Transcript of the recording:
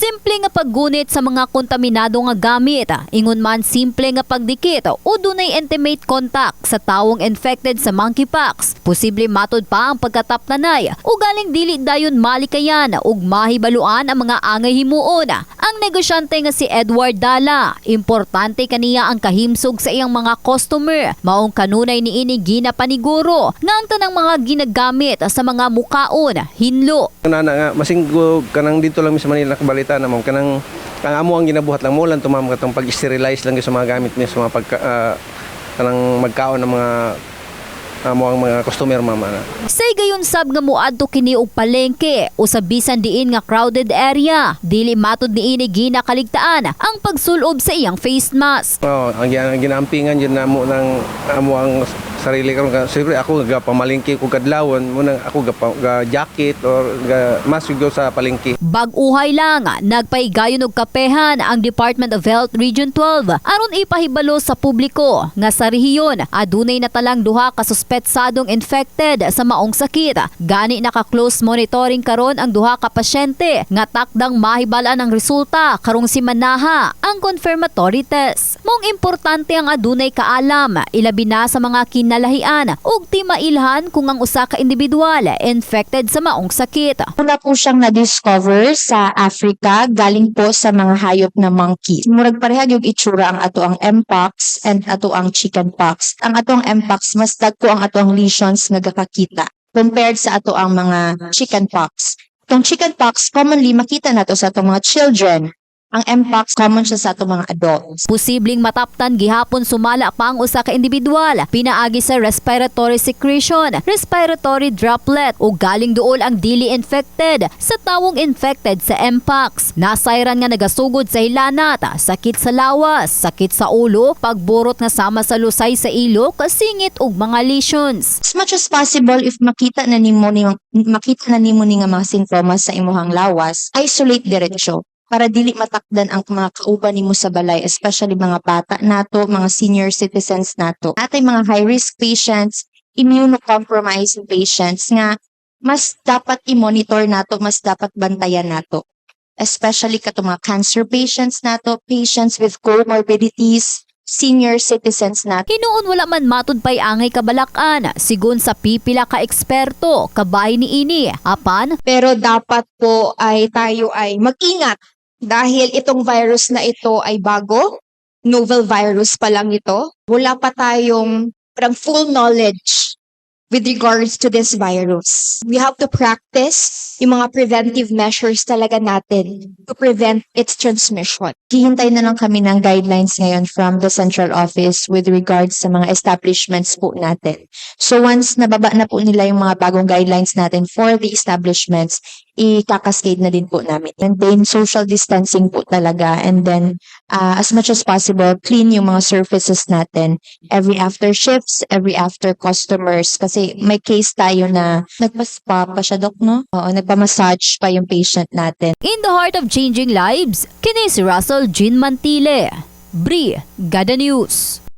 Simple nga paggunit sa mga kontaminado nga gamit, ingon man simple nga pagdikit o dunay intimate contact sa tawong infected sa monkeypox. Posible matod pa ang pagkatapnanay o galing dili dayon malikayan ug mahibaluan ang mga angay himuon. Ang negosyante nga si Edward Dala, importante kaniya ang kahimsog sa iyang mga customer. Maong kanunay ni ini gina paniguro nga ang tanang mga ginagamit sa mga mukaon, hinlo, na na nga masinggo kanang dito lang sa Manila nakabalita na ma'am kanang ang amo ang ginabuhat lang mo lang tumam katong pag-sterilize lang sa mga gamit ni sa mga pagka ah, kanang magkaon ng mga amo ang mga customer ma'am ana. Say gayon sab nga muadto kini og palengke o sa bisan diin nga crowded area. Dili matud ni ini gina kaligtaan ang pagsulob sa iyang face mask. Oh, ang, ang ginampingan yun na mo ng amo ang sarili karon ka siyempre ako ga pamalingki ko kadlawon mo nang ako ga, ga jacket or ga mask gyud sa palingki. Bag-uhay lang, nagpaigayon og kapehan ang Department of Health Region 12 aron ipahibalo sa publiko nga sa rehiyon adunay natalang duha ka suspetsadong infected sa maong sakit. Gani naka-close monitoring karon ang duha ka pasyente nga takdang mahibalaan ang resulta karong si Manaha ang confirmatory test. Mong importante ang adunay kaalam ilabi na sa mga kinalahian ug ti mailhan kung ang usa ka individual infected sa maong sakit. Una po siyang na-discover sa Africa galing po sa mga hayop na monkey. Murag parehag yung itsura ang ato ang mpox and ato ang chickenpox. Ang ato ang mpox mas dagko ang ato ang lesions nga gakakita compared sa ato ang mga chickenpox. Itong chickenpox commonly makita nato sa atong mga children. Ang mpox common siya sa ato mga adults. Posibleng mataptan gihapon sumala pa ang usa ka individual pinaagi sa respiratory secretion, respiratory droplet o galing duol ang dili infected sa tawong infected sa mpox. Nasayran nga nagasugod sa hilanat, sakit sa lawas, sakit sa ulo, pagburot nga sama sa lusay sa ilok, singit ug mga lesions. As much as possible if makita na nimo ni makita na nimo ni nga mga sintomas sa imuhang lawas, isolate diretso para dili matakdan ang mga kauban nimo sa balay, especially mga bata nato, mga senior citizens nato. Atay mga high risk patients, immunocompromised patients nga mas dapat i-monitor nato, mas dapat bantayan nato. Especially kato mga cancer patients nato, patients with comorbidities, senior citizens nato. Hinuon wala man matud pay angay kabalakan, sigon sa pipila ka eksperto, kabay ni ini, apan pero dapat po ay tayo ay mag-ingat dahil itong virus na ito ay bago, novel virus pa lang ito. Wala pa tayong parang full knowledge with regards to this virus. We have to practice yung mga preventive measures talaga natin to prevent its transmission. Hihintay na lang kami ng guidelines ngayon from the central office with regards sa mga establishments po natin. So once nababa na po nila yung mga bagong guidelines natin for the establishments, i-cascade na din po namin. Maintain social distancing po talaga and then uh, as much as possible, clean yung mga surfaces natin every after shifts, every after customers kasi may case tayo na nagpa-spa pa siya, Dok, no? Oo, nagpa-massage pa yung patient natin. In the heart of changing lives, kini si Russell Jean Mantile. Bri, Gada News.